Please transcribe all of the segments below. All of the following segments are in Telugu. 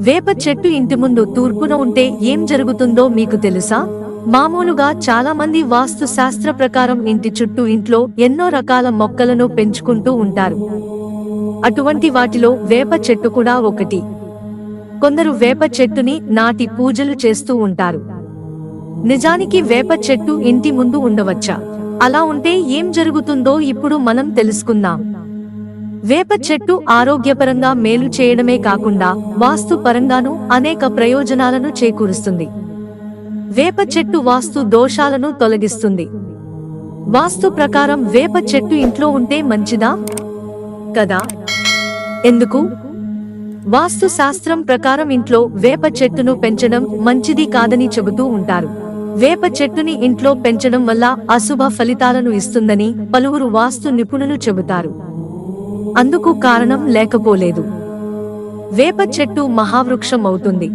వేప చెట్టు ఇంటి ముందు తూర్పున ఉంటే ఏం జరుగుతుందో మీకు తెలుసా? మామూలుగా చాలా మంది వాస్తు శాస్త్ర ప్రకారం ఇంటి చుట్టూ ఇంట్లో ఎన్నో రకాల మొక్కలను పెంచుకుంటూ ఉంటారు. అటువంటి వాటిలో వేప చెట్టు కూడా ఒకటి. కొందరు వేప చెట్టుని నాటి పూజలు చేస్తూ ఉంటారు. నిజానికి వేప చెట్టు ఇంటి ముందు ఉండవచ్చా? అలా ఉంటే ఏం జరుగుతుందో ఇప్పుడు మనం తెలుసుకుందాం. వేప చెట్టు ఆరోగ్యపరంగా మేలు చేయడమే కాకుండా వాస్తు పరంగానూ అనేక ప్రయోజనాలను చేకూరుస్తుంది. వేప చెట్టు వాస్తు దోషాలను తొలగిస్తుంది. వాస్తు ప్రకారం వేప చెట్టు ఇంట్లో ఉంటే మంచిదా? కదా? ఎందుకు? వాస్తు శాస్త్రం ప్రకారం ఇంట్లో వేప చెట్టును పెంచడం మంచిది కాదని చెబుతూ ఉంటారు. వేప చెట్టుని ఇంట్లో పెంచడం వల్ల అశుభ ఫలితాలను ఇస్తుందని పలువురు వాస్తు నిపుణులు చెబుతారు. అందుకు కారణం లేకపోలేదు. వేప చెట్టు మహావృక్షం అవుతుంది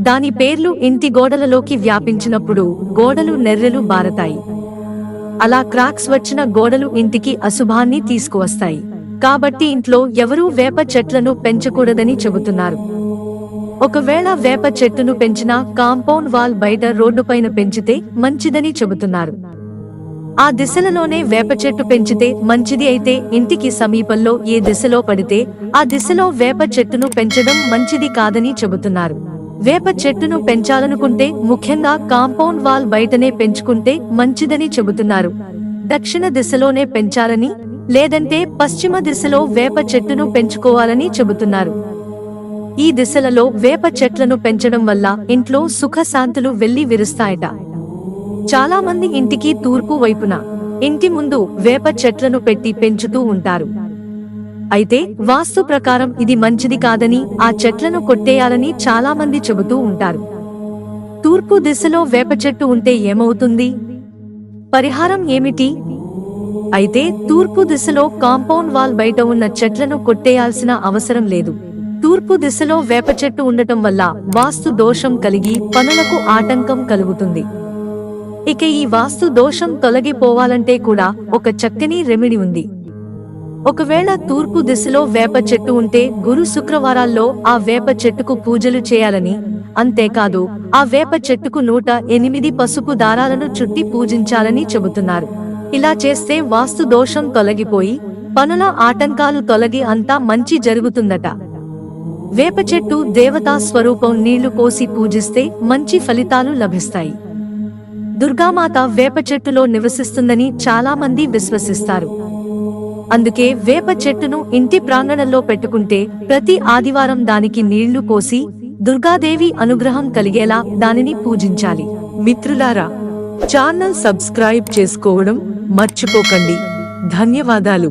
దాని పేర్లు ఇంటి గోడలలోకి వ్యాపించినప్పుడు గోడలు నెర్రెలు బారతాయి. అలా క్రాక్స్ వచ్చిన గోడలు ఇంటికి అశుభాన్ని తీసుకువస్తాయి. కాబట్టి ఇంట్లో ఎవరూ వేప చెట్లను పెంచకూడదని చెబుతున్నారు. ఒకవేళ వేప చెట్టును పెంచినా కాంపౌండ్ వాల్ బయట రోడ్డుపైన పెంచితే మంచిదని చెబుతున్నారు. ఆ దిశలలోనే వేప చెట్టు పెంచితే మంచిది అయితే ఇంటికి సమీపంలో ఏ దిశలో పడితే ఆ దిశలో వేప చెట్టును పెంచడం మంచిది కాదని చెబుతున్నారు. వేప చెట్టును పెంచాలనుకుంటే ముఖ్యంగా కాంపౌండ్ వాల్ బయటనే పెంచుకుంటే మంచిదని చెబుతున్నారు. దక్షిణ దిశలోనే పెంచాలని లేదంటే పశ్చిమ దిశలో వేప చెట్టును పెంచుకోవాలని చెబుతున్నారు. ఈ దిశలలో వేప చెట్లను పెంచడం వల్ల ఇంట్లో సుఖశాంతులు వెళ్ళి విరుస్తాయట. చాలా మంది ఇంటికి తూర్పు వైపున ఇంటి ముందు వేప చెట్లను పెట్టి పెంచుతూ ఉంటారు. అయితే వాస్తు ప్రకారం ఇది మంచిది కాదని ఆ చెట్లను కొట్టేయాలని చాలా మంది చెబుతూ ఉంటారు. తూర్పు దిశలో వేప చెట్టు ఉంటే ఏమవుతుంది? పరిహారం ఏమిటి? అయితే తూర్పు దిశలో కాంపౌండ్ వాల్ బయట ఉన్న చెట్లను కొట్టేయాల్సిన అవసరం లేదు. తూర్పు దిశలో వేప చెట్టు ఉండటం వల్ల వాస్తు దోషం కలిగి పనులకు ఆటంకం కలుగుతుంది. ఇక ఈ వాస్తు దోషం తొలగిపోవాలంటే కూడా ఒక చక్కని రెమెడీ ఉంది. ఒకవేళ తూర్పు దిశలో వేప చెట్టు ఉంటే గురు శుక్రవారాల్లో ఆ వేప చెట్టుకు పూజలు చేయాలని అంతేకాదు ఆ వేప చెట్టుకు నూట ఎనిమిది పసుపు దారాలను చుట్టి పూజించాలని చెబుతున్నారు. ఇలా చేస్తే వాస్తు దోషం తొలగిపోయి పనుల ఆటంకాలు తొలగి అంతా మంచి జరుగుతుందట. వేప చెట్టు దేవతా స్వరూపం నీళ్ళు పోసి పూజిస్తే మంచి ఫలితాలు లభిస్తాయి. దుర్గామాత వేప చెట్టులో నివసిస్తుందని చాలా మంది విశ్వసిస్తారు. అందుకే వేప చెట్టును ఇంటి ప్రాంగణంలో పెట్టుకుంటే ప్రతి ఆదివారం దానికి నీళ్ళు పోసి దుర్గాదేవి అనుగ్రహం కలిగేలా దానిని పూజించాలి. మిత్రులారా ఛానల్ సబ్స్క్రైబ్ చేసుకోవడం మర్చిపోకండి. ధన్యవాదాలు.